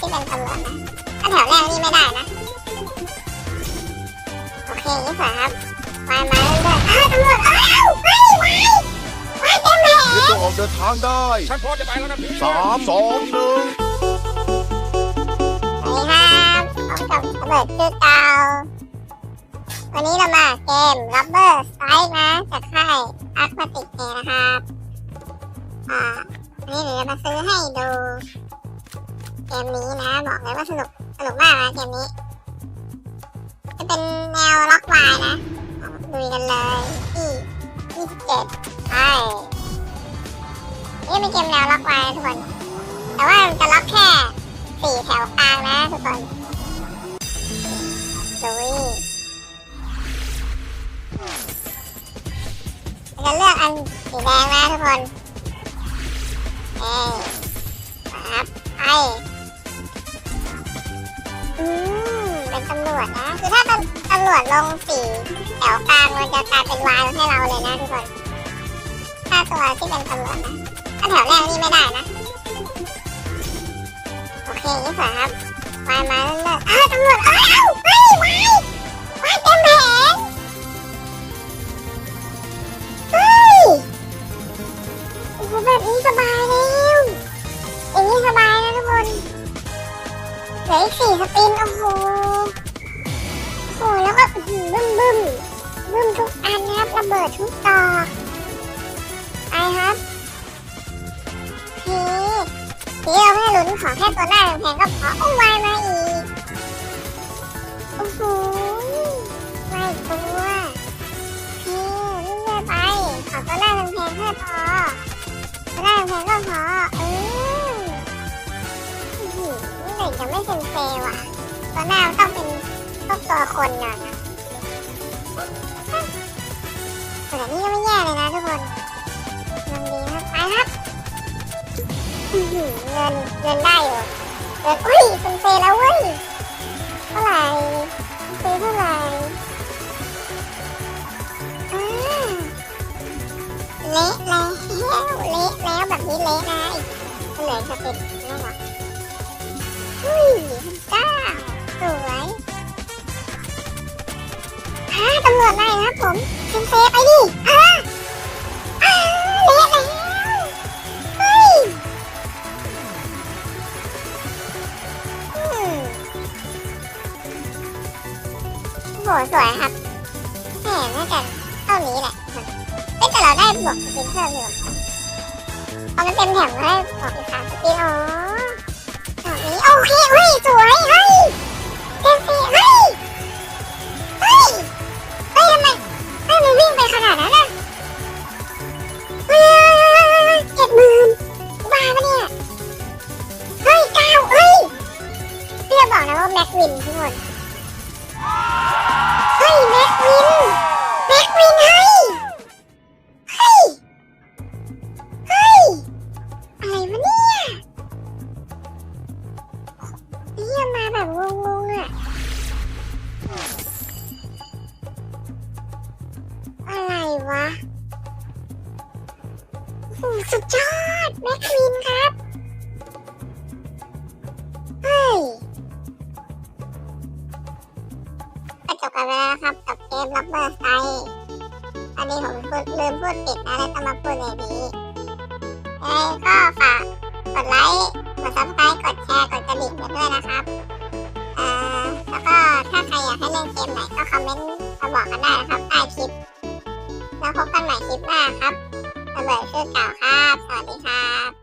ที่เป็นตำรวจนะถ้าแถวแรกนี่ไม่ได้นะ โอเคนี่สวยครับมามาเรื่อยๆอ้าวตำรวจอ้าวไม่ไม่ไม่เต็มแผลเดี๋ยวจะออกเดินทางได้ฉันพร้อมจะไปแล้วนะพี่สามสองหนึ่งสวัสดีครับพบกับระเบิดชื่อเก่าวันนี้เรามาเกม Rubber Strike นะจากค่าย Arctic นะครับ อ่าอันนี้เดี๋ยวมาซื้อให้ดู เกมนี้นะ บอกเลยว่าสนุกสนุกมากนะเกมนี้ จะเป็นแนวล็อกวายนะดูกันเลยที่27ใช่นี่เป็นเกมแนวล็อกวายทุกคน แต่ว่ามันจะล็อกแค่สี่แถวกลางนะทุกคนดุยเราจะเลือกอันสีแดงนะทุกคน เอ้ครับไป อืมเป็นตำรวจนะ คือถ้าตำตำรวจลงสีแถวกลางมันจะกลายเป็นวายให้เราเลยนะทุกคน ถ้าตัวที่เป็นตำรวจนะถ้าแถวแรกนี่ไม่ได้นะ โอเคนี่สวยครับวายมาเรื่อยๆอ้าวตำรวจอ้าไม่ไม่ ลืออีกสี่สปิน โอ้โห โอ้โหแล้วก็หือบึ้มบึ้มบึ้มทุกอันนะครับ ระเบิดทุกดอกไปครับโอเคทีเราไม่ลุ้นขอแค่ตัวหน้าแพงก็พอโอ้วายมาอีก โอ้โหวายตัวพี่เรื่อยไป ขอตัวหน้าแพงแค่พอตัวหน้าแพงก็พอ ไม่เซนเซว่ะตัวหน้าต้องเป็นพวกตัวคนนะแต่นี่ก็ไม่แย่เลยนะทุกคนยังดีนะไปครับเงินเงินได้อยู่เงินอุ้ยเป็นเซแล้วเว้ยเท่าไหร่เซเท่าไหร่เละแล้วเละแล้วแบบนี้เละนะอีกเหลือสเต็ปนั่นหรออุ้ ตำรวจมาอีกครับผมเป็นเซไปดิฮ่าอ่าเละแล้วเฮ้ยอืมโหสวยครับแหมน่าจะเท่านี้แหละเอ้ยแต่เราได้บวกสปินเพิ่มอยู่พอมันเต็มแถมก็ได้บวกอีกสามสปินอ๋อแบบนี้โอเคเฮ้ยสวยเฮ้ย เฮ้ยแม็กวิน แม็กวินเฮ้ยเฮ้ยเฮ้ยอะไรวะเนี่ยเฮียมาแบบงงๆอะ อะไรวะโอ้โหสุดยอด แม็กวินครั กันไปแล้วนะครับกับเกม Rubber Strike อันนี้ผมพูดลืมพูดปิดนะเลยต้องมาพูดในนี้ยังไงก็ฝากกดไลค์กด subscribe กดแชร์กดกระดิ่งกันด้วยนะครับเอ่อแล้วก็ถ้าใครอยากให้เล่นเกมไหนก็คอมเมนต์มาบอกกันได้นะครับใต้คลิปแล้วพบกันใหม่คลิปหน้าครับระเบิดชื่อเก่าครับสวัสดีครับ